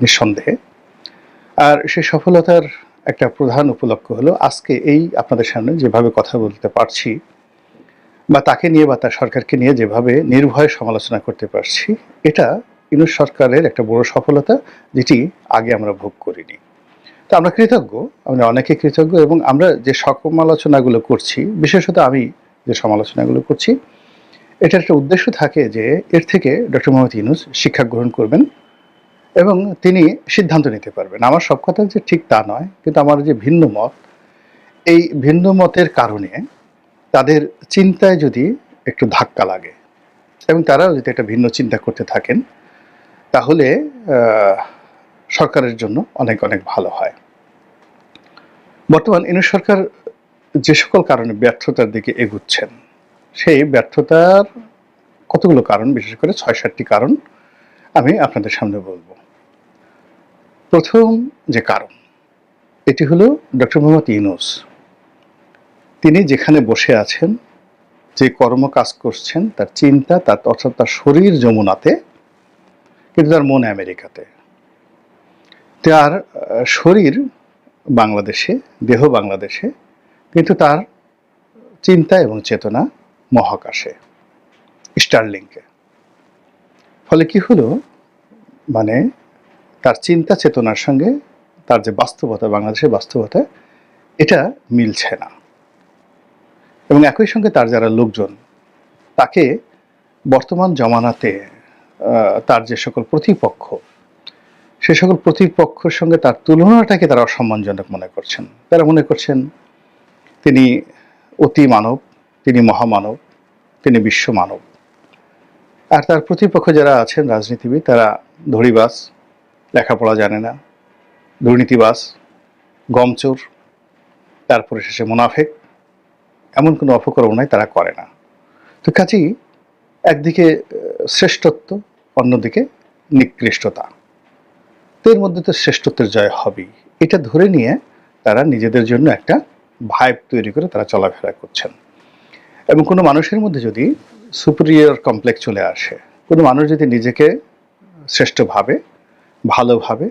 নিঃসন্দেহে। আর সেই সফলতার একটা প্রধান উপলক্ষ হলো, আজকে এই আপনাদের সামনে যেভাবে কথা বলতে পারছি বা তাকে নিয়ে বা তার সরকারকে নিয়ে যেভাবে নির্ভয়ে সমালোচনা করতে পারছি, এটা ইউনুস সরকারের একটা বড় সফলতা যেটি আগে আমরা ভোগ করিনি। তো আমরা কৃতজ্ঞ, আমরা অনেকে কৃতজ্ঞ এবং আমরা যে সমালোচনাগুলো করছি, বিশেষত আমি যে সমালোচনাগুলো করছি, এটার একটা উদ্দেশ্য থাকে যে এর থেকে ডক্টর মোহাম্মদ ইউনুস শিক্ষা গ্রহণ করবেন। এবং তিনি সিদ্ধান্ত নিতে পারবেন। আমার সব কথা যে ঠিক তা নয়, কিন্তু আমার যে ভিন্ন মত, এই ভিন্ন মতের কারণে তাদের চিন্তায় যদি একটু ধাক্কা লাগে এবং তারাও যদি একটা ভিন্ন চিন্তা করতে থাকেন, তাহলে সরকারের জন্য অনেক অনেক ভালো হয়। বর্তমান ইনু সরকার যে সকল কারণে ব্যর্থতার দিকে এগুচ্ছেন, সেই ব্যর্থতার কতগুলো কারণ, বিশেষ করে ছয় সাতটি কারণ আমি আপনাদের সামনে বলব। প্রথম যে কারণ, এটি হলো ডক্টর মোহাম্মদ ইউনুস। তিনি যেখানে বসে আছেন, যে কর্ম কাজ করছেন, তার চিন্তা, তার, অর্থাৎ তার শরীর যমুনাতে, কিন্তু তার মন আমেরিকাতে। তার শরীর বাংলাদেশে, দেহ বাংলাদেশে, কিন্তু তার চিন্তা এবং চেতনা মহাকাশে, স্টারলিংকে। ফলে কি হলো? মানে তার চিন্তা চেতনার সঙ্গে তার যে বাস্তবতা, বাংলাদেশের বাস্তবতা, এটা মিলছে না। এবং একই সঙ্গে তার যারা লোকজন, তাকে বর্তমান জমানাতে তার যে সকল প্রতিপক্ষ, সে সকল প্রতিপক্ষের সঙ্গে তার তুলনাটাকে তারা অসম্মানজনক মনে করছেন। তারা মনে করছেন, তিনি অতি মানব, তিনি মহামানব, তিনি বিশ্ব মানব আর তার প্রতিপক্ষ যারা আছেন, রাজনীতিবিদ, তারা ধরিবাস লেখাপড়া জানে না। দুর্নীতিবাস গমচোর, তারপরে শেষে মুনাফেক। এমন কোনো অপকর্ম নাই, তারা করে না। তো কাজেই একদিকে শ্রেষ্ঠত্ব, অন্যদিকে নিকৃষ্টতা। তো এর মধ্যে তো শ্রেষ্ঠত্বের জয় হবেই। এটা ধরে নিয়ে তারা নিজেদের জন্য একটা ভাইব তৈরি করে তারা চলাফেরা করছেন। এবং কোনো মানুষের মধ্যে যদি সুপিরিয়র কমপ্লেক্স চলে আসে, কোনো মানুষ যদি নিজেকে শ্রেষ্ঠ ভাবে ভালোভাবে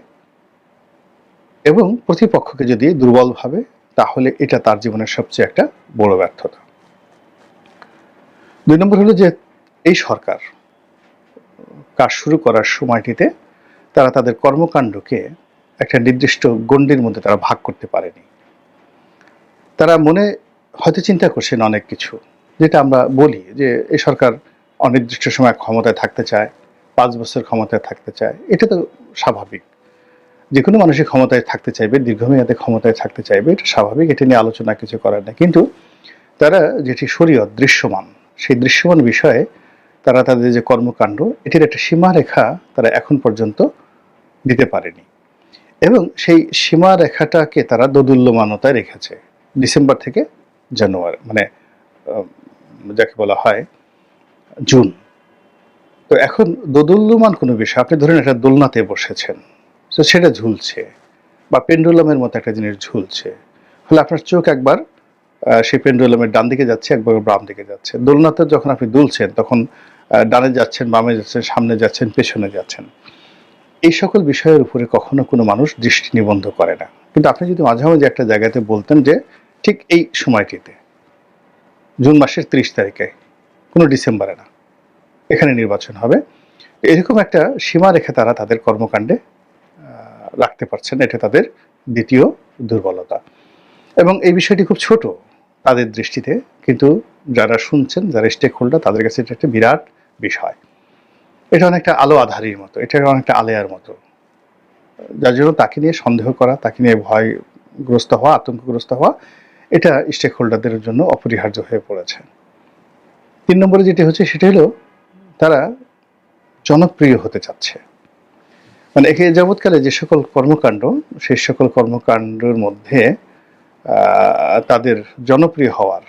এবং প্রতিপক্ষকে যদি দুর্বল ভাবে তাহলে এটা তার জীবনের সবচেয়ে একটা বড় ব্যর্থতা। দুই নম্বর হলো যে, এই সরকার কাজ শুরু করার সময়টিতে তারা তাদের কর্মকাণ্ডকে একটা নির্দিষ্ট গণ্ডির মধ্যে তারা ভাগ করতে পারেনি। তারা মনে হয়তো চিন্তা করছেন অনেক কিছু, যেটা আমরা বলি যে, এই সরকার অনির্দিষ্ট সময় ক্ষমতায় থাকতে চায়, পাঁচ বছর ক্ষমতায় থাকতে চায়। এটা তো স্বাভাবিক। যে কোনো মানুষই ক্ষমতায় থাকতে চাইবে, দীর্ঘমেয়াদে ক্ষমতায় থাকতে চাইবে, এটা স্বাভাবিক, এটা নিয়ে আলোচনা কিছু করার না কিন্তু তারা যেটি শরীয়ত, দৃশ্যমান, সেই দৃশ্যমান বিষয়ে তারা তাদের যে কর্মকাণ্ড, এটির একটা সীমারেখা তারা এখন পর্যন্ত দিতে পারেনি। এবং সেই সীমারেখাটাকে তারা দোদুল্যমানতায় রেখেছে। ডিসেম্বর থেকে জানুয়ারি মানে যাকে বলা হয় জুন। তো এখন দোদুল্যমান কোনো বিষয়, আপনি ধরেন একটা দোলনাতে বসেছেন, তো সেটা ঝুলছে, বা পেন্ডুলামের মতো একটা জিনিস ঝুলছে ফলে আপনার চোখ একবার সেই পেন্ডুলামের ডান দিকে যাচ্ছে, একবার বাম দিকে যাচ্ছে। দোলনাতে যখন আপনি দুলছেন, তখন ডানে যাচ্ছেন, বামে যাচ্ছেন, সামনে যাচ্ছেন, পেছনে যাচ্ছেন, এই সকল বিষয়ের উপরে কখনো কোনো মানুষ দৃষ্টি নিবন্ধ করে না। কিন্তু আপনি যদি মাঝে মাঝে একটা জায়গাতে বলতেন যে, ঠিক এই সময়টিতে, জুন মাসের ত্রিশ তারিখে, কোনো ডিসেম্বরে না। এখানে নির্বাচন হবে। এরকম একটা সীমা রেখে তারা তাদের কর্মকাণ্ডে রাখতে পারছেন। এটা তাদের দ্বিতীয় দুর্বলতা। এবং এই বিষয়টি খুব ছোট তাদের দৃষ্টিতে, কিন্তু যারা শুনছেন, যারা স্টেক হোল্ডার তাদের কাছে এটা একটা বিরাট বিষয়। এটা অনেকটা আলো আধারির মতো, এটা অনেকটা আলেয়ার মতো। যার জন্য তাকে নিয়ে সন্দেহ করা, তাকে নিয়ে ভয়গ্রস্ত হওয়া, আতঙ্কগ্রস্ত হওয়া, এটা স্টেক হোল্ডারদের জন্য অপরিহার্য হয়ে পড়েছে। তিন নম্বরে যেটি হচ্ছে, সেটা হলো তারা জনপ্রিয় হতে চাচ্ছে। মানে একে যাবৎকালে যে সকল কর্মকাণ্ড, সেই সকল কর্মকাণ্ডের মধ্যে তাদের জনপ্রিয় হওয়ার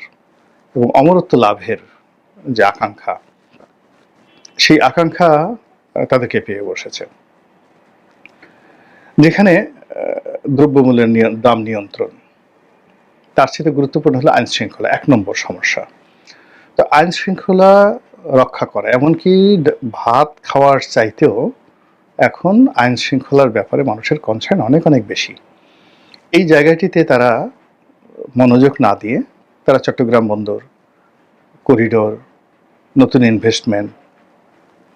এবং অমরত্ব লাভের যে আকাঙ্ক্ষা, সেই আকাঙ্ক্ষা তাদেরকে পেয়ে বসেছে। যেখানে দ্রব্যমূল্যের দাম নিয়ন্ত্রণ, তার সাথে গুরুত্বপূর্ণ হলো আইন শৃঙ্খলা এক নম্বর সমস্যা। তো আইন শৃঙ্খলা রক্ষা করা। এমনকি ভাত খাওয়ার চাইতেও এখন আইন শৃঙ্খলার ব্যাপারে মানুষের কনসার্ন অনেক অনেক বেশি। এই জায়গাটিতে তারা মনোযোগ না দিয়ে তারা চট্টগ্রাম বন্দর, করিডোর, নতুন ইনভেস্টমেন্ট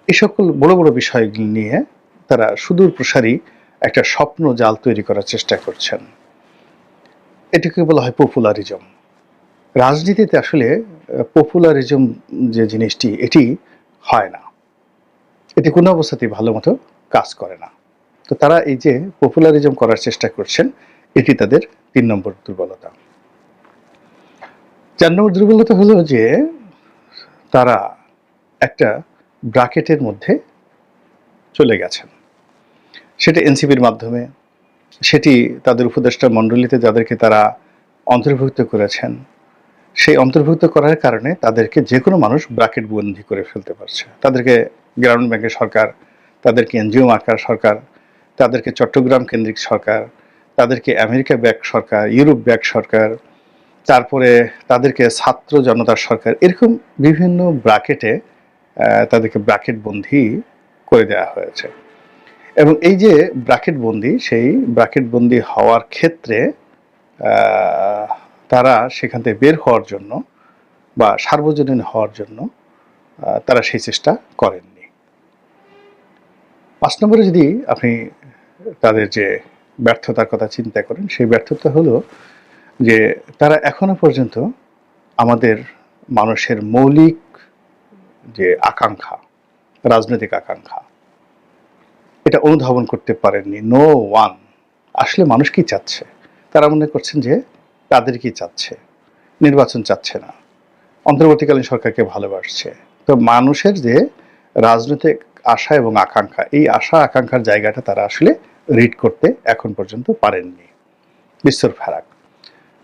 এই সকল বড় বড় বিষয়গুলি নিয়ে তারা সুদূর প্রসারী একটা স্বপ্ন জাল তৈরি করার চেষ্টা করছেন। এটাকে বলা হয় পপুলারিজম রাজনীতিতে আসলে পপুলারিজম যে জিনিসটি, এটি হয় না। এটি কোনো অবস্থাতেই ভালো মতো কাজ করে না। তো তারা এই যে পপুলারিজম করার চেষ্টা করছেন, এটি তাদের তিন নম্বর দুর্বলতা। চার নম্বর দুর্বলতা হলো যে, তারা একটা ব্রাকেটের মধ্যে চলে গেছেন। সেটা এনসিপির মাধ্যমে, সেটি তাদের উপদেষ্টা মণ্ডলীতে যাদেরকে তারা অন্তর্ভুক্ত করেছেন সেই অন্তর্ভুক্ত করার কারণে তাদেরকে যে কোনো মানুষ ব্রাকেট বন্দি করে ফেলতে পারছে। তাদেরকে গ্রামীণ ব্যাংকের সরকার, তাদেরকে এনজিও মার্কার সরকার, তাদেরকে চট্টগ্রাম কেন্দ্রিক সরকার, তাদেরকে আমেরিকা ব্যাক সরকার, ইউরোপ ব্যাক সরকার, তারপরে তাদেরকে ছাত্র জনতার সরকার, এরকম বিভিন্ন ব্রাকেটে তাদেরকে ব্রাকেট বন্দি করে দেওয়া হয়েছে। এবং এই যে ব্রাকেট বন্দি, সেই ব্রাকেট বন্দি হওয়ার ক্ষেত্রে তারা সেখান থেকে বের হওয়ার জন্য বা সার্বজনীন হওয়ার জন্য তারা সেই চেষ্টা করেননি। পাঁচ নম্বরে যদি আপনি তাদের যে ব্যর্থতার কথা চিন্তা করেন, সেই ব্যর্থতা হলো যে তারা এখনও পর্যন্ত আমাদের মানুষের মৌলিক যে আকাঙ্ক্ষা, রাজনৈতিক আকাঙ্ক্ষা, এটা অনুধাবন করতে পারেননি। নো ওয়ান আসলে মানুষ কি চাচ্ছে? তারা মনে করছেন যে তাদের কি চাচ্ছে, নির্বাচন চাচ্ছে না। অন্তর্বর্তীকালীন সরকারকে ভালোবাসছে। তো মানুষের যে রাজনৈতিক আশা এবং আকাঙ্ক্ষা, এই আশা, আকাঙ্ক্ষার জায়গাটা তারা আসলে রিড করতে এখন পর্যন্ত পারেননি। বিস্তর ফারাক,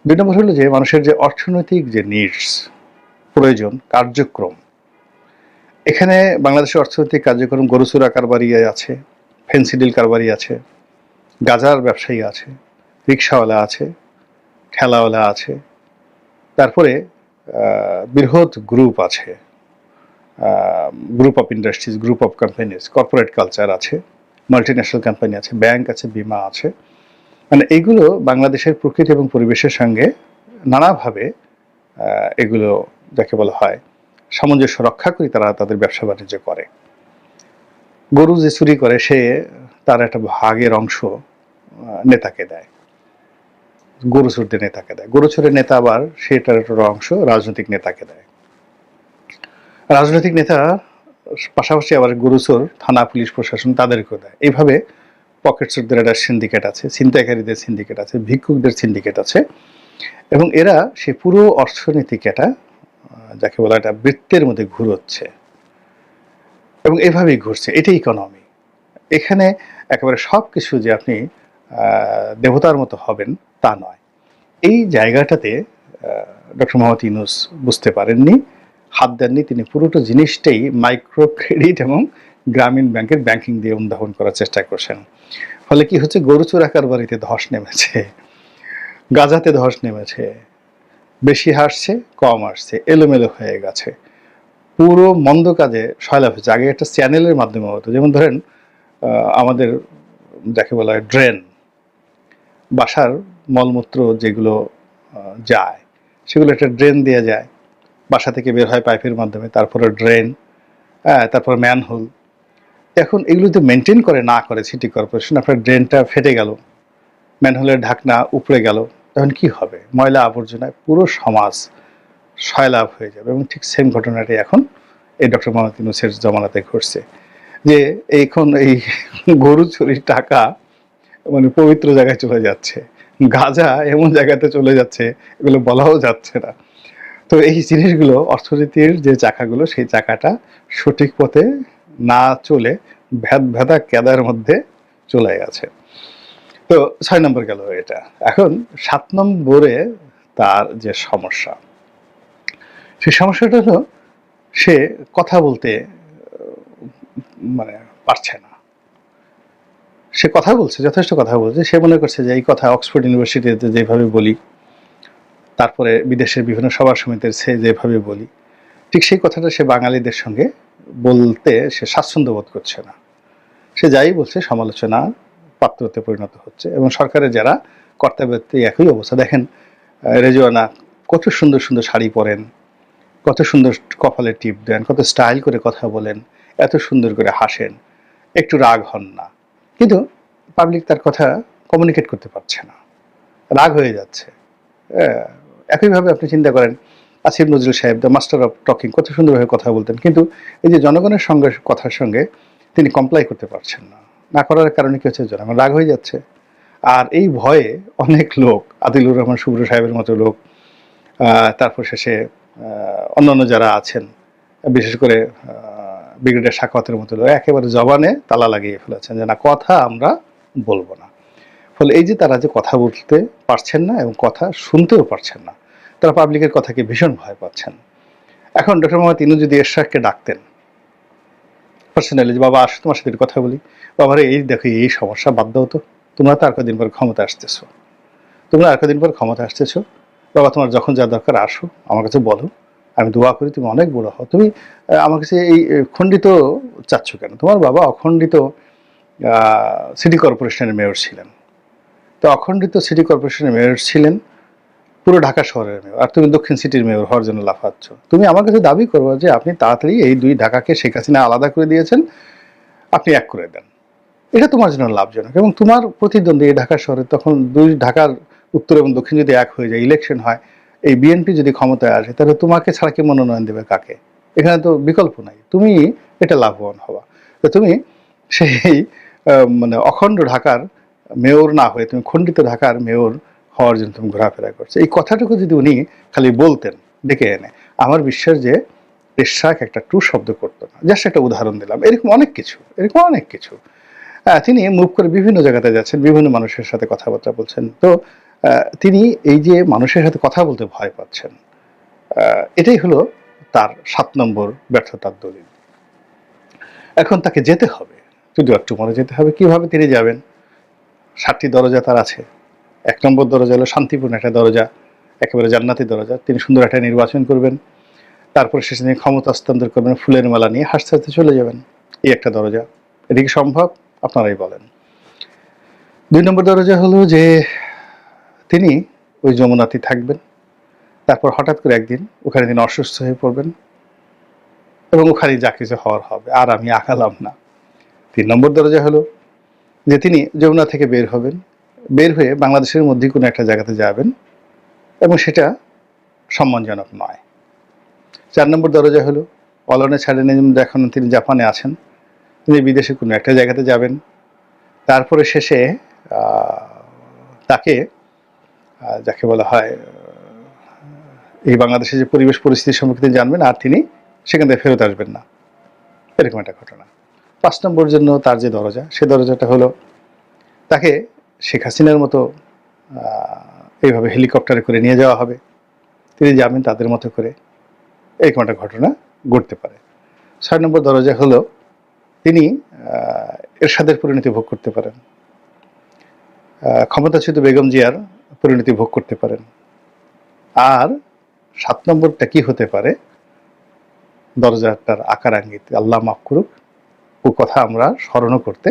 দুই নম্বর হলো যে মানুষের যে অর্থনৈতিক যে নিডস প্রয়োজন, কার্যক্রম, এখানে বাংলাদেশের অর্থনৈতিক কার্যক্রম গরুচুরা কারবারি আছে, ফেন্সিডিল কারবারি আছে, গাজার ব্যবসায়ী আছে, রিক্সাওয়ালা আছে ঠেলাওয়ালা আছে। তারপরে বৃহৎ গ্রুপ আছে। Group of industries group of companies corporate culture আছে মাল্টি ন্যাশনাল কোম্পানি আছে ব্যাংক আছে, বিমা আছে। মানে এইগুলো বাংলাদেশের প্রকৃতি এবং পরিবেশের সঙ্গে নানাভাবে এগুলো যাকে বলা হয় সামঞ্জস্য রক্ষা করে তারা তাদের ব্যবসা বাণিজ্য করে। গরু যে চুরি করে, সে তার একটা ভাগের অংশ নেতাকে দেয়। গরু চোরদের নেতাকে দেয়। গরুচরের নেতা আবার সেটার একটা অংশ রাজনৈতিক নেতাকে দেয়। রাজনৈতিক নেতা পাশাপাশি আবার গরুচোর থানা পুলিশ প্রশাসন তাদেরকেও দেয়। এইভাবে পকেট চোরদের একটা সিন্ডিকেট আছে, ছিনতাইকারীদের সিন্ডিকেট আছে, ভিক্ষুকদের সিন্ডিকেট আছে এবং এরা সে পুরো অর্থনীতিকে একটা যাকে বলা একটা বৃত্তের মধ্যে ঘুরোচ্ছে এবং এভাবেই ঘুরছে। এটাই ইকোনমি এখানে একেবারে সব কিছু যে আপনি দেবতার মতো হবেন তা নয়। এই জায়গাটাতে ডক্টর মোহাম্মদ ইউনুস বুঝতে পারেননি, হাত দেননি, তিনি পুরোটা জিনিসটাই মাইক্রো ক্রেডিট এবং গ্রামীণ ব্যাংকের ব্যাংকিং দিয়ে অনুধাবন করার চেষ্টা করছেন। ফলে কি হচ্ছে, গরু চোরাকার বাড়িতে ধস নেমেছে, গাজাতে ধস নেমেছে, বেশি হাসছে, কম আসছে, এলোমেলো হয়ে গেছে। পুরো মন্দ কাজে সয়লাভ হয়েছে। আগে একটা চ্যানেলের মাধ্যমে হতো, যেমন ধরেন আমাদের, যাকে বলা হয় ড্রেন বাসার মলমূত্র যেগুলো যায়, সেগুলো একটা ড্রেন দিয়ে যায়। বাসা থেকে বের হয় পাইপের মাধ্যমে, তারপরে ড্রেন হ্যাঁ তারপর ম্যানহোল এখন এগুলো যদি মেনটেন করে, না করে সিটি কর্পোরেশন আপনার ড্রেনটা ফেটে গেল ম্যানহোলের ঢাকনা উপড়ে গেল, তখন কি হবে? ময়লা আবর্জনায় পুরো সমাজ সয়লাভ হয়ে যাবে। এবং ঠিক সেম ঘটনাটি এখন এই ডক্টর মোহাম্মদ ইউনুসের জমানাতে ঘটছে। যে এখন এই গরু চুরির টাকা মানে পবিত্র জায়গায় চলে যাচ্ছে। গাজা এমন জায়গাতে চলে যাচ্ছে, এগুলো বলাও যাচ্ছে না। তো এই জিনিসগুলো অর্থনীতির যে চাকাগুলো, সেই চাকাটা সঠিক পথে না চলে ভেদ ভেদা কেদার মধ্যে চলে গেছে। তো ছয় নম্বর গেল এটা। এখন সাত নম্বরে তার যে সমস্যা, সেই সমস্যাটা হলো সে কথা বলতে মানে পারছে না। সে কথা বলছে যথেষ্ট কথা বলছে। সে মনে করছে যে এই কথা অক্সফোর্ড ইউনিভার্সিটিতে যেভাবে বলি তারপরে বিদেশের বিভিন্ন সভা সমিতির সে যেভাবে বলি ঠিক সেই কথাটা সে বাঙালিদের সঙ্গে বলতে সে স্বাচ্ছন্দ্য বোধ করছে না। সে যাই বলছে সমালোচনা পাত্রতে পরিণত হচ্ছে এবং সরকারের যারা কর্তাব্যক্তি একই অবস্থা। দেখেন আহ, রেজওয়ানা কত সুন্দর সুন্দর শাড়ি পরেন কত সুন্দর কপালে টিপ দেন কত স্টাইল করে কথা বলেন এত সুন্দর করে হাসেন। একটু রাগ হন না। কিন্তু পাবলিক তার কথা কমিউনিকেট করতে পারছে না। রাগ হয়ে যাচ্ছে। একইভাবে আপনি চিন্তা করেন, আসিফ নজরুল সাহেব দ্য মাস্টার অফ টকিং কত সুন্দরভাবে কথা বলতেন। কিন্তু এই যে জনগণের সঙ্গে, কথার সঙ্গে তিনি কমপ্লাই করতে পারছেন না। না করার কারণে কি হচ্ছে জনগণ রাগ হয়ে যাচ্ছে। আর এই ভয়ে অনেক লোক, আদিলুর রহমান শুভ্র সাহেবের মতো লোক তারপর শেষে অন্যান্য যারা আছেন, বিশেষ করে ব্রিগেডিয়ার সাখাওয়াতের মতো একেবারে জবানে তালা লাগিয়ে ফেলেছেন যে না, কথা আমরা বলব না। ফলে এই যে তারা যে কথা বলতে পারছেন না এবং কথা শুনতেও পারছেন না, তারা পাবলিকের কথাকে ভীষণ ভয় পাচ্ছেন। এখন ডক্টর মোহাম্মদ ইনু যদি এরশাদকে ডাকতেন পার্সোনালি যে, বাবা, আসো, তোমার সাথে কথা বলি। বাবারে, এই দেখো, এই সমস্যা বাদ দাও তো। তোমরা তো আর কদিন পর ক্ষমতা আসতেছো। তোমরা আর কদিন পর ক্ষমতা আসতেছো। বাবা, তোমার যখন যা দরকার, আসো, আমার কাছে বলো। আমি দোয়া করি তুমি অনেক বড় হও। তুমি আমার কাছে এই খণ্ডিত চাচ্ছ কেন? তোমার বাবা অখণ্ডিত সিটি কর্পোরেশনের মেয়র ছিলেন। তো অখণ্ডিত সিটি কর্পোরেশনের মেয়র ছিলেন পুরো ঢাকা শহরের মেয়র। আর তুমি দক্ষিণ সিটির মেয়র হওয়ার জন্য লাফাচ্ছ। তুমি আমার কাছে দাবি করব যে আপনি তাড়াতাড়ি এই দুই ঢাকাকে শেখ হাসিনা আলাদা করে দিয়েছেন, আপনি এক করে দেন। এটা তোমার জন্য লাভজনক এবং তোমার প্রতিদ্বন্দ্বী এই ঢাকা শহরে তখন দুই ঢাকার উত্তর এবং দক্ষিণ যদি এক হয়ে যায় ইলেকশন হয় এই বিএনপি যদি ক্ষমতায় আসে, তাহলে তোমাকে ছাড়া কি মনোনয়ন দেবে কাকে? এখানে তো বিকল্প নাই। তুমি এটা লাভবান হবা। তো তুমি সেই মানে অখণ্ড ঢাকার মেয়র না হয়ে, তুমি খণ্ডিত ঢাকার মেয়র হওয়ার জন্য তুমি ঘোরাফেরা করছ। এই কথাটুকু যদি উনি খালি বলতেন, ডেকে এনে, আমার বিশ্বাস যে এরশাক একটা ট্রু শব্দ করতো না। জাস্ট একটা উদাহরণ দিলাম। এরকম অনেক কিছু, এরকম অনেক কিছু। তিনি মুভ করে বিভিন্ন জায়গাতে যাচ্ছেন, বিভিন্ন মানুষের সাথে কথাবার্তা বলছেন। তো তিনি এই যে মানুষের সাথে কথা বলতে ভয় পাচ্ছেন এটাই হলো তার সাত নম্বর ব্যর্থতার দলিল। এখন তাকে যেতে হবে যদি একটু মনে যেতে হবে, কীভাবে তিনি যাবেন? সাতটি দরজা তার আছে, এক নম্বর দরজা হলো শান্তিপূর্ণ একটা দরজা, একেবারে জান্নাতি দরজা, তিনি সুন্দর একটা নির্বাচন করবেন, তারপর শেষে তিনি ক্ষমতা হস্তান্তর করবেন, ফুলের মালা নিয়ে হাসতে হাসতে চলে যাবেন, এই একটা দরজা। এটা সম্ভব? আপনারাই বলেন। দুই নম্বর দরজা হলো যে তিনি ওই যমুনাতে থাকবেন। তারপর হঠাৎ করে একদিন ওখানে তিনি অসুস্থ হয়ে পড়বেন এবং ওখানে যা কিছু হওয়ার হবে, আর আমি আঁকালাম না। তিন নম্বর দরজা হলো যে তিনি যমুনা থেকে বের হবেন, বের হয়ে বাংলাদেশের মধ্যে কোনো একটা জায়গাতে যাবেন এবং সেটা সম্মানজনক নয়। চার নম্বর দরজা হলো অলনে ছাড়েন এখন তিনি জাপানে আছেন, তিনি বিদেশে কোনো একটা জায়গাতে যাবেন। তারপরে শেষে তাকে যাকে বলা হয় এই বাংলাদেশের যে পরিবেশ পরিস্থিতি সম্পর্কে তিনি জানবেন, আর তিনি সেখান থেকে ফেরত আসবেন না। এরকম একটা ঘটনা। পাঁচ নম্বর জন্য তার যে দরজা, সে দরজাটা হলো তাকে শেখ হাসিনার মতো এইভাবে হেলিকপ্টারে করে নিয়ে যাওয়া হবে। তিনি যাবেন তাদের মতো করে। এরকম একটা ঘটনা ঘটতে পারে। ছয় নম্বর দরজা হলো তিনি এরশাদের পরিণতি ভোগ করতে পারেন। ক্ষমতাচ্যুত বেগম জিয়ার পরিণতি ভোগ করতে পারেন। আর সাত নম্বরটা কি হতে পারে? দরজাটার আকার আঙ্গিত আল্লাহ মাফ করুক, ও কথা আমরা স্মরণও করতে